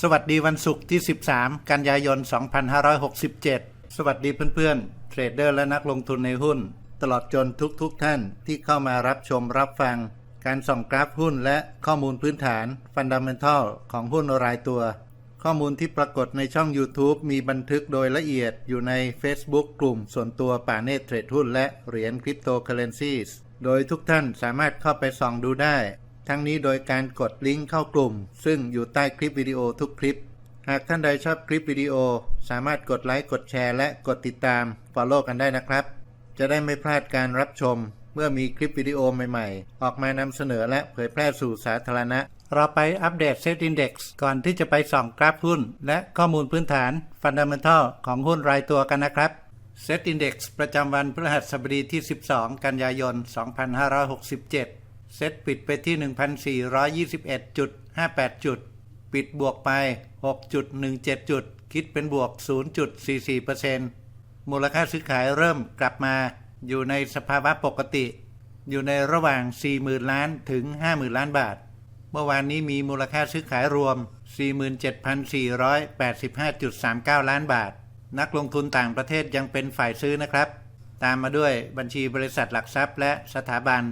สวัสดีวันศุกร์ที่ 13 กันยายน 2567 สวัสดีเพื่อนๆ เทรดเดอร์และนักลงทุนในหุ้น ตลอดจนทุกๆทท่านที่เข้ามารับชมรับฟัง การส่องกราฟหุ้นและข้อมูลพื้นฐานฟันดัมเ n ทัลของหุ้นรายตัว ข้อมูลที่ปรากฏในช่อง YouTube มีบันทึกโดยละเอียดอยู่ใน Facebook กลุ่มส่วนตัวป่าเนตเทรดหุ้นและเหรียญคริปโตเคอเรนซีโดยทุกท่านสามารถเข้าไปส่องดูได้ ทั้งนี้โดยการกดลิงก์เข้ากลุ่ม ซึ่งอยู่ใต้คลิปวิดีโอทุกคลิป หากท่านใดชอบคลิปวิดีโอ สามารถกดไลค์กดแชร์และกดติดตาม Follow กันได้นะครับ จะได้ไม่พลาดการรับชม เมื่อมีคลิปวิดีโอใหม่ๆ ออกมานำเสนอและเผยแพร่สู่สาธารณะ เราไปอัปเดตเซตอินดี x ก่อนที่จะไปส่องกราฟหุ้น และข้อมูลพื้นฐานฟันดัมเ n ทัลของหุ้นรายตัวกันนะครับเซตอินดี x ประจำวันพฤหัสบดีที่ 12 กันยายน 2567 เซตปิดไปที่ 1,421.58 จุด ปิดบวกไป 6.17 จุด คิดเป็นบวก 0.44%มูลค่าซื้อขายเริ่มกลับมา อยู่ในสภาวะปกติ อยู่ในระหว่าง 40,000 ล้านถึง 50,000 ล้านบาท เมื่อวานนี้มีมูลค่าซื้อขายรวม 47,485.39 ล้านบาท นักลงทุนต่างประเทศยังเป็นฝ่ายซื้อนะครับ ตามมาด้วยบัญชีบริษัทหลักทรัพย์และสถาบัน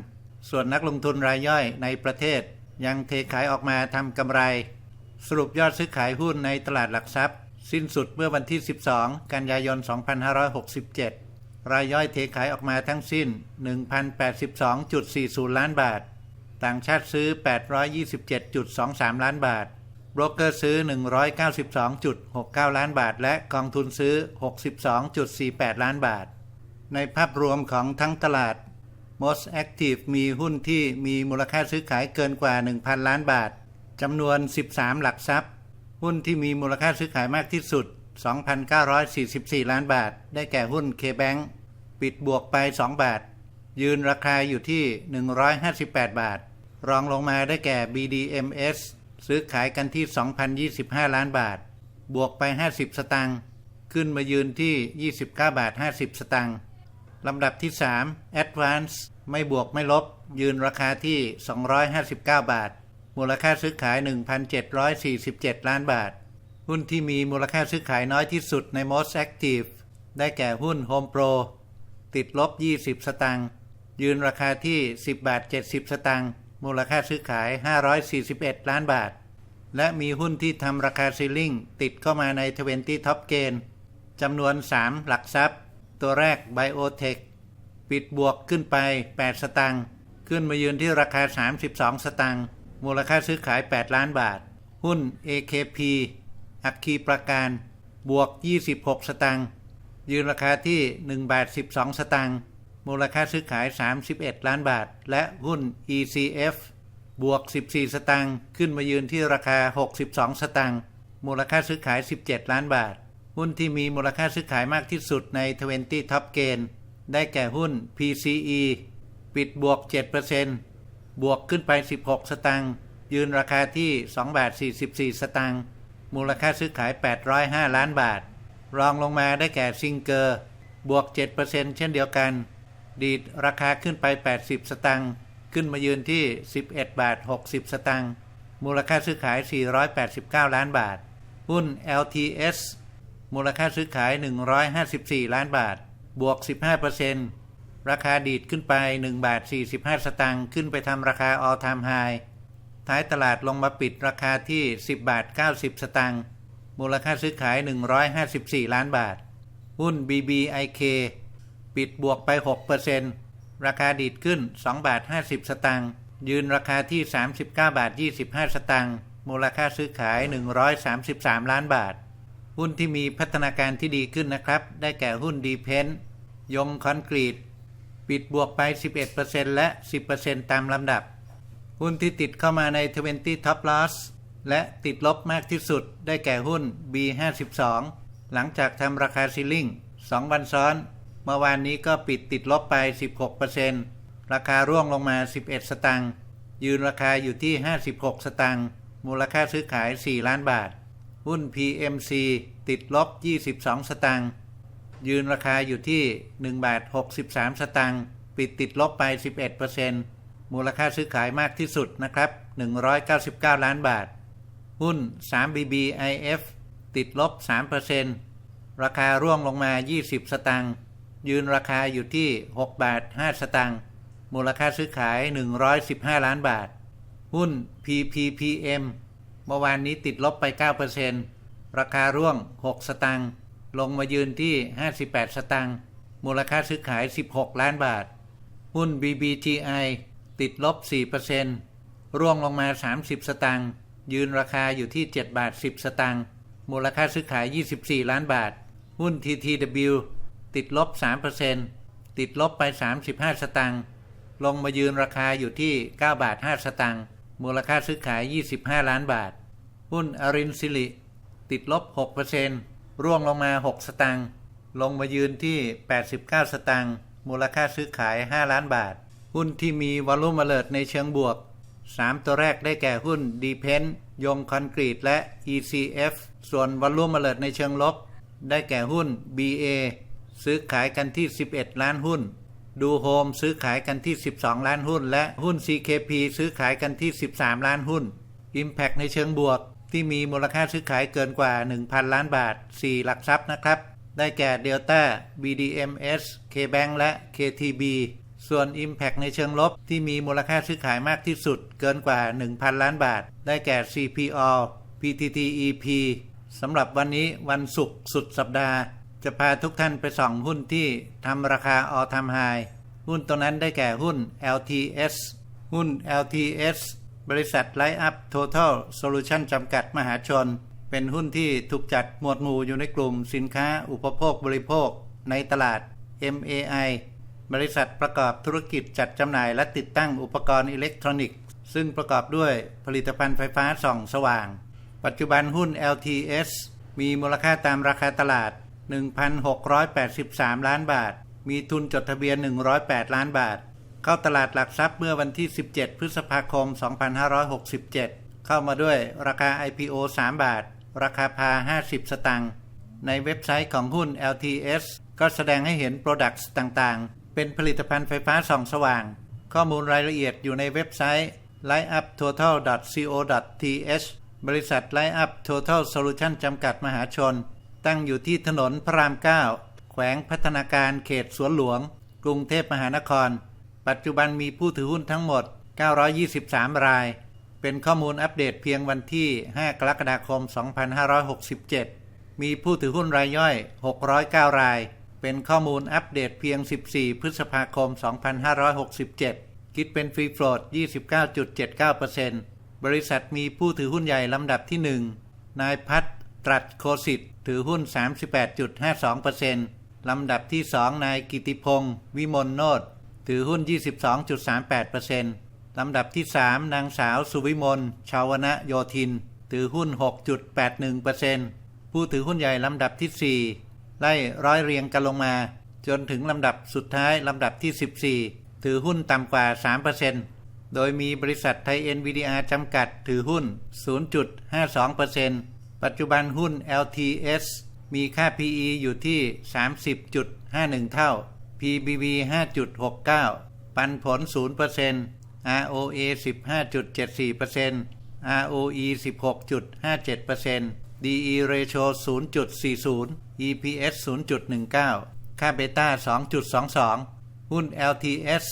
ส่วนนักลงทุนรายย่อยในประเทศ ยังเทขายออกมาทำกำไร สรุปยอดซื้อขายหุ้นในตลาดหลักทรัพย์ สิ้นสุดเมื่อวันที่ 12 กันยายน 2567 รายย่อยเทขายออกมาทั้งสิ้น 1,082.40 ล้านบาท ต่างชาติซื้อ 827.23 ล้านบาทโบรกเกอร์ซื้อ 192.69 ล้านบาท และกองทุนซื้อ 62.48 ล้านบาท ในภาพรวมของทั้งตลาด Most Active มีหุ้นที่มีมูลค่าซื้อขายเกินกว่า 1,000 ล้านบาทจำนวน 13 หลักทรัพย์ หุ้นที่มีมูลค่าซื้อขายมากที่สุด 2,944 ล้านบาท ได้แก่หุ้น K-Bank ปิดบวกไป 2 บาท ยืนราคาอยู่ที่ 158 บาท รองลงมาได้แก่ BDMs ซื้อขายกันที่ 2,025 ล้านบาท บวกไป 50 สตางค์ขึ้นมายืนที่ 29 บาท 50 สตางค์ ลำดับที่ 3 Advance ไม่บวกไม่ลบ ยืนราคาที่ 259 บาท มูลค่าซื้อขาย 1,747 ล้านบาท หุ้นที่มีมูลค่าซื้อขายน้อยที่สุดใน Most Active ได้แก่หุ้น Home Pro ติดลบ 20 สตางค์ยืนราคาที่ 10 บาท 70 สตางค์มูลค่าซื้อขาย 541 ล้านบาท และมีหุ้นที่ทำราคาซีลิ่งติดเข้ามาใน 20 Top Gain จำนวน 3 หลักทรัพย์ ตัวแรก Biotech ปิดบวกขึ้นไป 8 สตางค์ขึ้นมายืนที่ราคา 32 สตางค์มูลค่าซื้อขาย 8 ล้านบาท หุ้น AKP อัคคีประการ บวก 26 สตางค์ยืนราคาที่1บาท12 สตางค์มูลค่าซื้อขาย 31 ล้านบาท และหุ้น ECF บวก 14 สตางค์ขึ้นมายืนที่ราคา 62 สตางค์มูลค่าซื้อขาย 17 ล้านบาท หุ้นที่มีมูลค่าซื้อขายมากที่สุดใน 20 Top Gain ได้แก่หุ้น PCE ปิดบวก 7%บวกขึ้นไป 16 สตางค์ ยืนราคาที่2บาท44 สตางค์ มูลค่าซื้อขาย 805 ล้านบาท รองลงมาได้แก่ซิงเกอร์ บวก 7%เช่นเดียวกัน ดีดราคาขึ้นไป 80 สตางค์ ขึ้นมายืนที่ 11 บาท 60 สตางค์ มูลค่าซื้อขาย 489 ล้านบาท หุ้น LTS มูลค่าซื้อขาย 154 ล้านบาท บวก 15%ราคาดีดขึ้นไป 1 บาท 45 สตางค์ขึ้นไปทำราคา all time high ท้ายตลาดลงมาปิดราคาที่ 10 บาท 90 สตางค์มูลค่าซื้อขาย 154 ล้านบาท หุ้น BBIK ปิดบวกไป 6%ราคาดีดขึ้น 2 บาท 50 สตางค์ยืนราคาที่ 39 บาท 25 สตางค์มูลค่าซื้อขาย 133 ล้านบาท หุ้นที่มีพัฒนาการที่ดีขึ้นนะครับ ได้แก่หุ้นดีเพนยงคอนกรีต ปิดบวกไป 11%และ 10%ตามลำดับ หุ้นที่ติดเข้ามาใน 20 Top Loss และติดลบมากที่สุดได้แก่หุ้น B52 หลังจากทำราคาซีลิ่ง2 วันซ้อน เมื่อวานนี้ก็ปิดติดลบไป 16%ราคาร่วงลงมา 11 สตางค์ยืนราคาอยู่ที่ 56 สตางค์มูลค่าซื้อขาย 4 ล้านบาท หุ้น PMC ติดลบ 22 สตางค์ ยืนราคาอยู่ที่ 1 บาท 63 สตางค์ ปิดติดลบไป 11%มูลค่าซื้อขายมากที่สุดนะครับ 199 ล้านบาท หุ้น 3BBIF ติดลบ 3%ราคาร่วงลงมา 20 สตางค์ ยืนราคาอยู่ที่ 6 บาท 5 สตางค์ มูลค่าซื้อขาย 115 ล้านบาท หุ้น PPPM เมื่อวานนี้ติดลบไป 9%ราคาร่วง 6 สตางค์ลงมายืนที่ 58 สตางค์มูลค่าซื้อขาย 16 ล้านบาท หุ้น BBTI ติดลบ 4%ร่วงลงมา 30 สตางค์ยืนราคาอยู่ที่ 7 บาท 10 สตางค์มูลค่าซื้อขาย 24 ล้านบาท หุ้น TTW ติดลบ 3%ติดลบไป 35 สตางค์ลงมายืนราคาอยู่ที่ 9 บาท 5 สตางค์ มูลค่าซื้อขาย 25 ล้านบาท หุ้นอรินซิลิติดลบ 6%ร่วงลงมา 6 สตางค์ ลงมายืนที่ 89 สตางค์ มูลค่าซื้อขาย 5 ล้านบาท หุ้นที่มีวอลุ่มเลิดในเชิงบวก 3 ตัวแรกได้แก่หุ้น d p e n ยงคอนกรีตและ ECF ส่วนวอลุ่มเลิดในเชิงลบ ได้แก่หุ้น BA ซื้อขายกันที่ 11 ล้านหุ้น ดูโฮมซื้อขายกันที่ 12 ล้านหุ้น และหุ้น CKP ซื้อขายกันที่ 13 ล้านหุ้น Impact ในเชิงบวก ที่มีมูลค่าซื้อขายเกินกว่า 1,000 ล้านบาท 4 หลักทรัพย์นะครับ ได้แก่ Delta BDMs KBank และ KTB ส่วน Impact ในเชิงลบที่มีมูลค่าซื้อขายมากที่สุด เกินกว่า 1,000 ล้านบาท ได้แก่ CPO PTTEP สำหรับวันนี้วันศุกร์สุดสัปดาห์ จะพาทุกท่านไปส่องหุ้นที่ทำราคาออทำไฮหุ้นตัวนั้นได้แก่หุ้น LTS หุ้น LTS บริษัทไลท์อัพ Total Solution จำกัดมหาชน เป็นหุ้นที่ถูกจัดหมวดหมู่อยู่ในกลุ่มสินค้าอุปโภคบริโภค ในตลาด MAI บริษัทประกอบธุรกิจจัดจำหน่ายและติดตั้งอุปกรณ์อิเล็กทรอนิกส์ ซึ่งประกอบด้วยผลิตภัณฑ์ไฟฟ้าส่องสว่าง ปัจจุบันหุ้น LTS มีมูลค่าตามราคาตลาด 1,683 ล้านบาท มีทุนจดทะเบียน 108 ล้านบาท เข้าตลาดหลักทรัพย์เมื่อวันที่ 17 พฤษภาคม 2567 เข้ามาด้วยราคา IPO 3 บาท ราคาพา 50 สตังค์ ในเว็บไซต์ของหุ้น LTS ก็แสดงให้เห็น Products ต่างๆ เป็นผลิตภัณฑ์ไฟฟ้าส่องสว่าง ข้อมูลรายละเอียดอยู่ในเว็บไซต์ lineuptotal.co.th บริษัท Line Up Total Solution จำกัดมหาชน ตั้งอยู่ที่ถนนพระราม9แขวงพัฒนาการเขตสวนหลวง กรุงเทพมหานคร ปัจจุบันมีผู้ถือหุ้นทั้งหมด 923 ราย เป็นข้อมูลอัปเดตเพียงวันที่ 5 กรกฎาคม 2567 มีผู้ถือหุ้นรายย่อย 609 ราย เป็นข้อมูลอัปเดตเพียง 14 พฤษภาคม 2567 คิดเป็นฟรีโฟลด29.79%บริษัทมีผู้ถือหุ้นใหญ่ลำดับที่ 1 นายพัฒ ตรัสโคสิตถือหุ้น 38.52%ลำดับที่ 2 นายกิติพงศ์วิมลโนดถือหุ้น 22.38%ลำดับที่ 3 นางสาวสุวิมล ชาวนะโยธิน ถือหุ้น 6.81%ผู้ถือหุ้นใหญ่ลำดับที่ 4 ไล่ร้อยเรียงกันลงมา จนถึงลำดับสุดท้ายลำดับที่ 14 ถือหุ้นต่ำกว่า 3%โดยมีบริษัทไทย NVDR จำกัดถือหุ้น 0.52% ปัจจุบันหุ้น LTS มีค่า PE อยู่ที่ 30.51 เท่า PBV 5.69 ปันผล 0% ROA 15.74% ROE 16.57% DE ratio 0.40 EPS 0.19 ค่าเบต้า 2.22 หุ้น LTS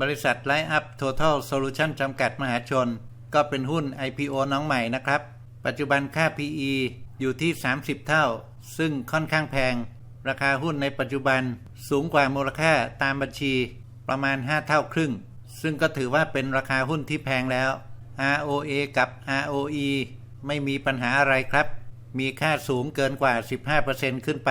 บริษัทไล n ์อัพ Total Solution จำกัดมหาชน ก็เป็นหุ้น IPO น้องใหม่นะครับ ปัจจุบันค่า PE อยู่ที่ 30 เท่า ซึ่งค่อนข้างแพง ราคาหุ้นในปัจจุบันสูงกว่ามูลค่าตามบัญชีประมาณ 5 เท่าครึ่ง ซึ่งก็ถือว่าเป็นราคาหุ้นที่แพงแล้ว ROA กับ ROE ไม่มีปัญหาอะไรครับ มีค่าสูงเกินกว่า 15%ขึ้นไป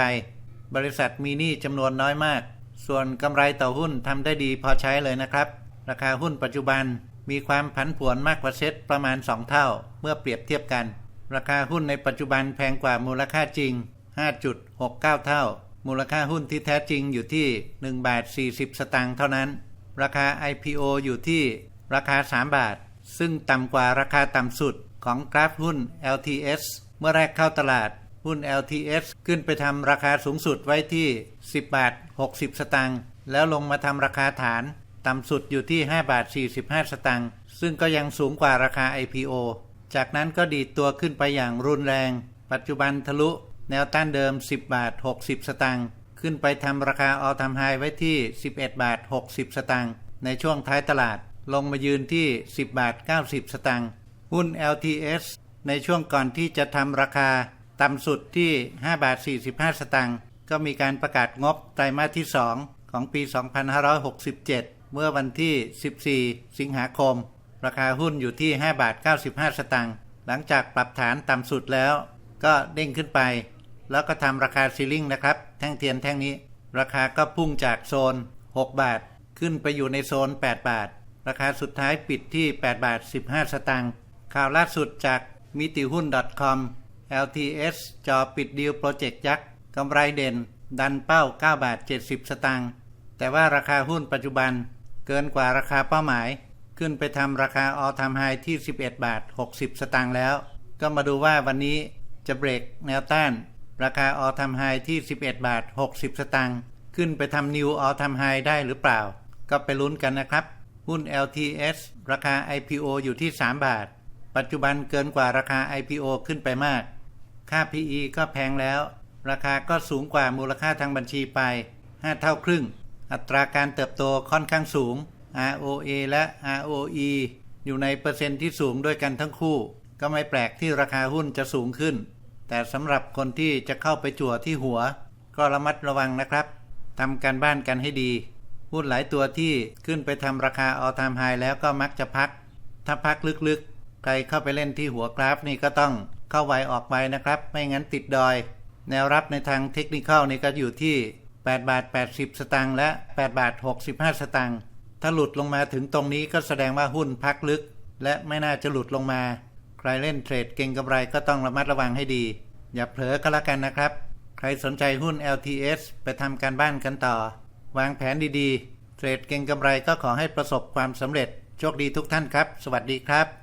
บริษัทมีหนี้จำนวนน้อยมาก ส่วนกำไรต่อหุ้นทำได้ดีพอใช้เลยนะครับ ราคาหุ้นปัจจุบันมีความผันผวนมากกว่าเซ็ตประมาณ 2 เท่า เมื่อเปรียบเทียบกัน ราคาหุ้นในปัจจุบันแพงกว่ามูลค่าจริง 5.69 เท่า มูลค่าหุ้นที่แท้จริงอยู่ที่1บาท40 สตางค์เท่านั้น ราคา IPO อยู่ที่ราคา 3 บาท ซึ่งต่ำกว่าราคาต่ำสุดของกราฟหุ้น LTS เมื่อแรกเข้าตลาดหุ้น LTS ขึ้นไปทำราคาสูงสุดไว้ที่ 10 บาท 60 สตางค์แล้วลงมาทำราคาฐาน ต่ำสุดอยู่ที่ 5 บาท 45 สตางค์ซึ่งก็ยังสูงกว่าราคา IPO จากนั้นก็ดีดตัวขึ้นไปอย่างรุนแรง ปัจจุบันทะลุ แนวต้านเดิม 10 บาท 60 สตางค์ขึ้นไปทำราคาออทำไฮไว้ที่ 11 บาท 60 สตางค์ในช่วงท้ายตลาดลงมายืนที่ 10 บาท 90 สตางค์หุ้น LTS ในช่วงก่อนที่จะทำราคาต่ำสุดที่ 5 บาท 45 สตางค์ก็มีการประกาศงบไตรมาสที่ 2 ของปี 2567 เมื่อวันที่ 14 สิงหาคม ราคาหุ้นอยู่ที่ 5 บาท 95 สตางค์หลังจากปรับฐานต่ำสุดแล้ว ก็เด้งขึ้นไป แล้วก็ทำราคาซีลิ่งนะครับ แท่งเทียนแท่งนี้ ราคาก็พุ่งจากโซน 6 บาท ขึ้นไปอยู่ในโซน 8 บาท ราคาสุดท้ายปิดที่ 8 บาท 15 สตางค์ข่าวล่าสุดจากมิติหุ้น .com LTS จอปิดดีลโปรเจกต์ยักษ์กำไรเด่น ดันเป้า 9 บาท 70 สตางค์แต่ว่าราคาหุ้นปัจจุบันเกินกว่าราคาเป้าหมาย ขึ้นไปทำราคาออทำไฮที่ 11 บาท 60 สตางค์แล้ว ก็มาดูว่าวันนี้จะเบรกแนวต้าน ราคาออทำไฮที่ 11 บาท 60 สตางค์ขึ้นไปทำนิวออทำไฮได้หรือเปล่า ก็ไปลุ้นกันนะครับ หุ้น LTS ราคา IPO อยู่ที่ 3 บาท ปัจจุบันเกินกว่าราคา IPO ขึ้นไปมาก ค่า PE ก็แพงแล้ว ราคาก็สูงกว่ามูลค่าทางบัญชีไป 5 เท่าครึ่ง อัตราการเติบโตค่อนข้างสูง ROA และ ROE อยู่ในเปอร์เซ็นต์ที่สูงด้วยกันทั้งคู่ ก็ไม่แปลกที่ราคาหุ้นจะสูงขึ้น แต่สำหรับคนที่จะเข้าไปจั่วที่หัว ก็ระมัดระวังนะครับทำการบ้านกันให้ดี หุ้นหลายตัวที่ขึ้นไปทำราคาออทามไฮแล้วก็มักจะพัก ถ้าพักลึกๆ ใครเข้าไปเล่นที่หัวกราฟนี่ก็ต้องเข้าไวออกไวนะครับ ไม่งั้นติดดอย แนวรับในทางเทคนิคนี่ก็อยู่ที่8บาท80 สตางค์และ8บาท65 สตางค์ ถ้าหลุดลงมาถึงตรงนี้ก็แสดงว่าหุ้นพักลึก และไม่น่าจะหลุดลงมา ใครเล่นเทรดเก่งกำไรก็ต้องระมัดระวังให้ดี อย่าเผลอก็แล้วกันนะครับ ใครสนใจหุ้น LTS ไปทำการบ้านกันต่อ วางแผนดีๆ เทรดเก่งกำไรก็ขอให้ประสบความสำเร็จโชคดีทุกท่านครับ สวัสดีครับ